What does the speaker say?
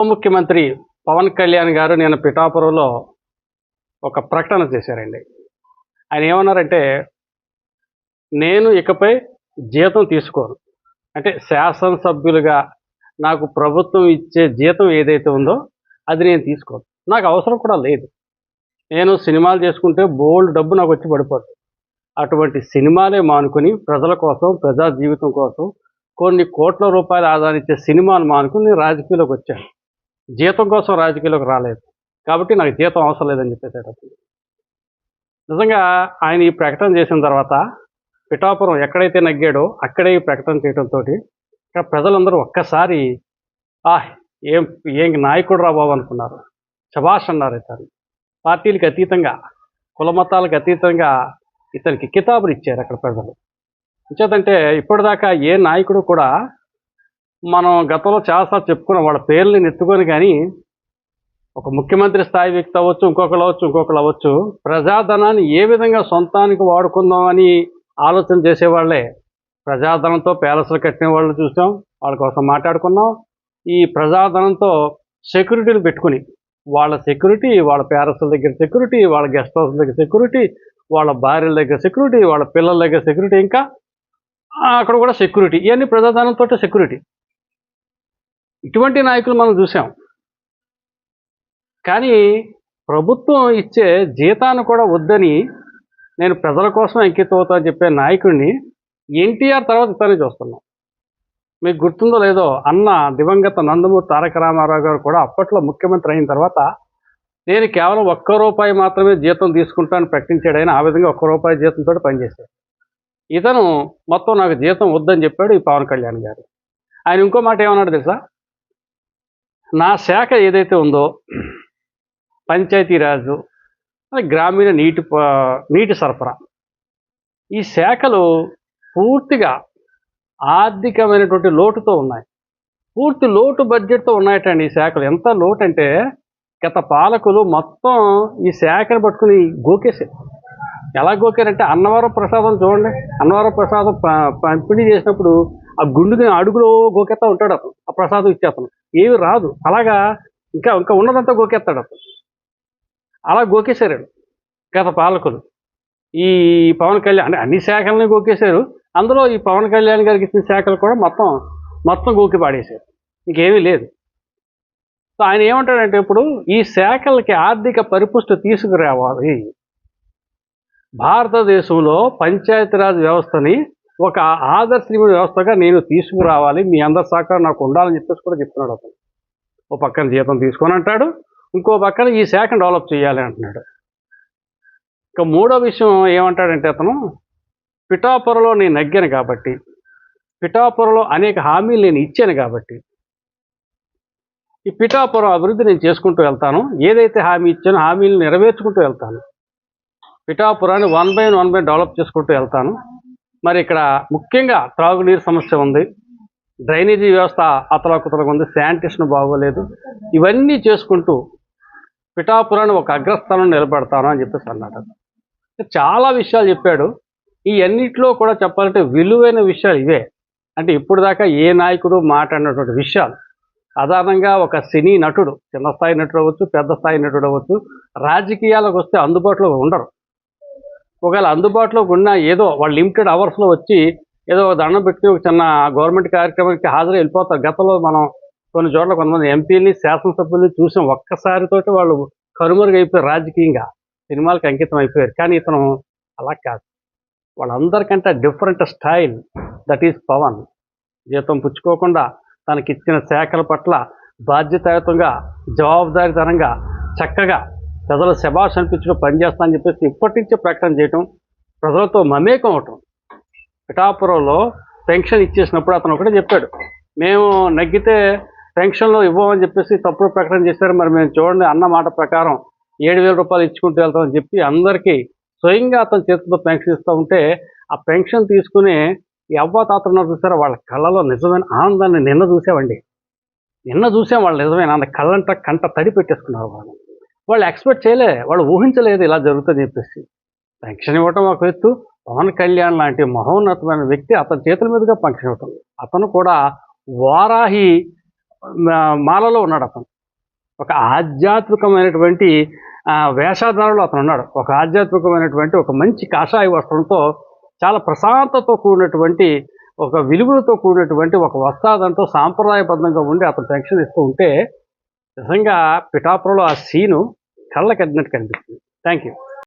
ఉప ముఖ్యమంత్రి పవన్ కళ్యాణ్ గారు నేను పిఠాపురంలో ఒక ప్రకటన చేశారండి. ఆయన ఏమన్నారంటే నేను ఇకపై జీతం తీసుకోను. అంటే శాసనసభ్యులుగా నాకు ప్రభుత్వం ఇచ్చే జీతం ఏదైతే ఉందో అది నేను తీసుకోను. నాకు అవసరం కూడా లేదు. నేను సినిమాలు చేసుకుంటే బోల్డ్ డబ్బు నాకు వచ్చి పడిపోతుంది అటువంటి సినిమాలే మానుకొని ప్రజల కోసం ప్రజా జీవితం కోసం కొన్ని కోట్ల రూపాయలు ఆదాయించే సినిమాలు మానుకుని నేను రాజకీయాల్లోకి వచ్చాను. జీతం కోసం రాజకీయాల్లోకి రాలేదు. కాబట్టి నాకు జీతం అవసరం లేదని చెప్పేసేటప్పుడు నిజంగా ఆయన ఈ ప్రకటన చేసిన తర్వాత పిఠాపురం ఎక్కడైతే నగ్గాడో అక్కడే ఈ ప్రకటన చేయడంతో ప్రజలందరూ ఒక్కసారి ఆహ్ ఏం ఏం నాయకుడు రా బాబు అనుకున్నారు. శభాష్ అన్నారు ఇతను. పార్టీలకు అతీతంగా కులమతాలకు అతీతంగా ఇతనికి కితాబులు ఇచ్చారు అక్కడ ప్రజలు. ఇచ్చేదంటే ఇప్పటిదాకా ఏ నాయకుడు కూడా మనం గతంలో చాలాసార్లు చెప్పుకున్నాం వాళ్ళ పేర్లను ఎత్తుకొని కానీ ఒక ముఖ్యమంత్రి స్థాయి వ్యక్తి అవ్వచ్చు ఇంకొకరు అవ్వచ్చు ఇంకొకరు అవ్వచ్చు ప్రజాధనాన్ని ఏ విధంగా సొంతానికి వాడుకుందామని ఆలోచన చేసేవాళ్ళే ప్రజాధనంతో ప్యాలెస్లు కట్టిన వాళ్ళు చూసాం వాళ్ళ కోసం మాట్లాడుకున్నాం. ఈ ప్రజాధనంతో సెక్యూరిటీలు పెట్టుకుని వాళ్ళ సెక్యూరిటీ వాళ్ళ ప్యాలెస్ల దగ్గర సెక్యూరిటీ వాళ్ళ గెస్ట్ హౌస్ దగ్గర సెక్యూరిటీ వాళ్ళ భార్యల దగ్గర సెక్యూరిటీ వాళ్ళ పిల్లల దగ్గర సెక్యూరిటీ ఇంకా అక్కడ కూడా సెక్యూరిటీ. ఇవన్నీ ప్రజాధనంతో సెక్యూరిటీ. ఇటువంటి నాయకులు మనం చూసాం కానీ ప్రభుత్వం ఇచ్చే జీతాన్ని కూడా వద్దని నేను ప్రజల కోసం అంకితం అవుతా అని చెప్పే నాయకుడిని ఎన్టీఆర్ తర్వాత ఇతనే చూస్తున్నాం. మీకు గుర్తుందో లేదో అన్న దివంగత నందమూరి తారక రామారావు గారు కూడా అప్పట్లో ముఖ్యమంత్రి అయిన తర్వాత నేను కేవలం ఒక్క రూపాయి మాత్రమే జీతం తీసుకుంటానని ప్రకటించాడు. ఆయన ఆ విధంగా ఒక్క రూపాయి జీతంతో పనిచేశాడు. ఇతను మొత్తం నాకు జీతం వద్దని చెప్పాడు ఈ పవన్ కళ్యాణ్ గారు. ఆయన ఇంకో మాట ఏమన్నాడు తెలుసా? నా శాఖ ఏదైతే ఉందో పంచాయతీరాజు గ్రామీణ నీటి ప- నీటి సరఫరా. ఈ శాఖలు పూర్తిగా ఆర్థికమైనటువంటి లోటుతో ఉన్నాయి. పూర్తి లోటు బడ్జెట్తో ఉన్నాయటండి ఈ శాఖలు. ఎంత లోటు అంటే గత పాలకులు మొత్తం ఈ శాఖను పట్టుకుని గోకేశారు. ఎలా గోకారంటే అన్నవరం ప్రసాదం చూడండి. అన్నవరం ప్రసాదం ప- పంపిణీ చేసినప్పుడు ఆ గుండుని అడుగులో గోకెత్తా ఉంటాడు అతను. ఆ ప్రసాదం ఇచ్చేస్తాను. ఏమి రాదు. అలాగా ఇంకా ఇంకా ఉన్నదంతా గోకెత్తాడు అతను. అలా గోకేశారు గత పాలకులు. ఈ పవన్ కళ్యాణ్ అంటే అన్ని శాఖలని గోకేశారు. అందులో ఈ పవన్ కళ్యాణ్ గారికి ఇచ్చిన శాఖలు కూడా మొత్తం మొత్తం గోకి పాడేశారు. ఇంకేమీ లేదు. సో ఆయన ఏమంటాడంటే ఇప్పుడు ఈ శాఖలకి ఆర్థిక పరిపుష్టి తీసుకురావాలి. భారతదేశంలో పంచాయతీరాజ్ వ్యవస్థని ఒక ఆదర్శనీయ వ్యవస్థగా నేను తీసుకురావాలి. మీ అందరి సహకారం నాకు ఉండాలని చెప్పేసి కూడా చెప్తున్నాడు అతను. ఓ పక్కన జీతం తీసుకొని అంటాడు ఇంకో పక్కన ఈ శాఖను డెవలప్ చేయాలి అంటున్నాడు. ఇక మూడో విషయం ఏమంటాడంటే అతను పిఠాపురలో నేను నగ్గాను కాబట్టి పిఠాపురలో అనేక హామీలు నేను ఇచ్చాను కాబట్టి ఈ పిఠాపురం అభివృద్ధి నేను చేసుకుంటూ వెళ్తాను. ఏదైతే హామీ ఇచ్చానో హామీలు నెరవేర్చుకుంటూ వెళ్తాను. పిఠాపురాన్ని one by one by develop చేసుకుంటూ వెళ్తాను. మరి ఇక్కడ ముఖ్యంగా త్రాగునీరు సమస్య ఉంది. డ్రైనేజీ వ్యవస్థ అతలాకుతలకు ఉంది శానిటేషన్ బాగోలేదు. ఇవన్నీ చేసుకుంటూ పిఠాపురాన్ని ఒక అగ్రస్థానం నిలబెడతాను అని చెప్పేసి అన్నాడు. చాలా విషయాలు చెప్పాడు. ఈ అన్నిట్లో కూడా చెప్పాలంటే విలువైన విషయాలు ఇవే. అంటే ఇప్పుడు దాకా ఏ నాయకుడు మాట్లాడినటువంటి విషయాలు. సాధారణంగా ఒక సినీ నటుడు చిన్న స్థాయి నటుడు అవ్వచ్చు పెద్ద స్థాయి నటుడు అవ్వచ్చు రాజకీయాలకు వస్తే అందుబాటులో ఉండరు. ఒకవేళ అందుబాటులోకి ఉన్న ఏదో వాళ్ళు లిమిటెడ్ అవర్స్లో వచ్చి ఏదో ఒక దండం పెట్టుకుని ఒక చిన్న గవర్నమెంట్ కార్యక్రమానికి హాజరు వెళ్ళిపోతారు. గతంలో మనం కొన్ని చోట్ల కొంతమంది ఎంపీని శాసనసభ్యుల్ని చూసాం. ఒక్కసారితోటి వాళ్ళు కరుమరుగైపోయారు రాజకీయంగా. సినిమాలకు అంకితం అయిపోయారు. కానీ ఇతను అలా కాదు. వాళ్ళందరికంటే different style that is Pawan. జీతం పుచ్చుకోకుండా తనకిచ్చిన శాఖల పట్ల బాధ్యతాయుతంగా జవాబుదారితనంగా చక్కగా ప్రజల శభాష్ అనిపించడం పనిచేస్తా అని చెప్పేసి ఇప్పటి నుంచే ప్రకటన చేయటం ప్రజలతో మమేకం అవటం. పిఠాపురంలో పెన్షన్ ఇచ్చేసినప్పుడు అతను ఒకటే చెప్పాడు మేము నగ్గితే పెన్షన్లో ఇవ్వమని చెప్పేసి తప్పుడు ప్రకటన చేశారు. మరి మేము చూడండి అన్న మాట ప్రకారం ఏడు వేల రూపాయలు ఇచ్చుకుంటూ వెళ్తామని చెప్పి అందరికీ స్వయంగా అతను చేతితో పెన్షన్ ఇస్తూ ఉంటే ఆ పెన్షన్ తీసుకుని ఈ అవ్వ తాతలు ఉన్నారు చూసారా? వాళ్ళ కళ్ళలో నిజమైన ఆనందాన్ని నిన్న చూసామండి. నిన్న చూసాం వాళ్ళు నిజమైన ఆనంద కళ్ళంట కంట తడి పెట్టేసుకున్నారు వాళ్ళు వాళ్ళు ఎక్స్పెక్ట్ చేయలే వాళ్ళు ఊహించలేదు ఇలా జరుగుతుందని చెప్పేసి. పెన్షన్ ఇవ్వటం ఒక ఎత్తు పవన్ కళ్యాణ్ లాంటి మహోన్నతమైన వ్యక్తి అతని చేతుల మీదుగా పెన్షన్ ఇవ్వటం. అతను కూడా వారాహి మాలలో ఉన్నాడు అతను. ఒక ఆధ్యాత్మికమైనటువంటి ఆ, అతను ఉన్నాడు. ఒక ఆధ్యాత్మికమైనటువంటి ఒక మంచి కాషాయ వస్త్రంతో చాలా ప్రశాంతతో కూడినటువంటి ఒక విలువలతో కూడినటువంటి ఒక వస్తాదంతో సాంప్రదాయబద్ధంగా ఉండి అతను పెన్షన్ ఇస్తూ ఉంటే నిజంగా పిఠాపురంలో ఆ సీను కళ్ళకి అద్దినట్టు కనిపిస్తుంది. Thank you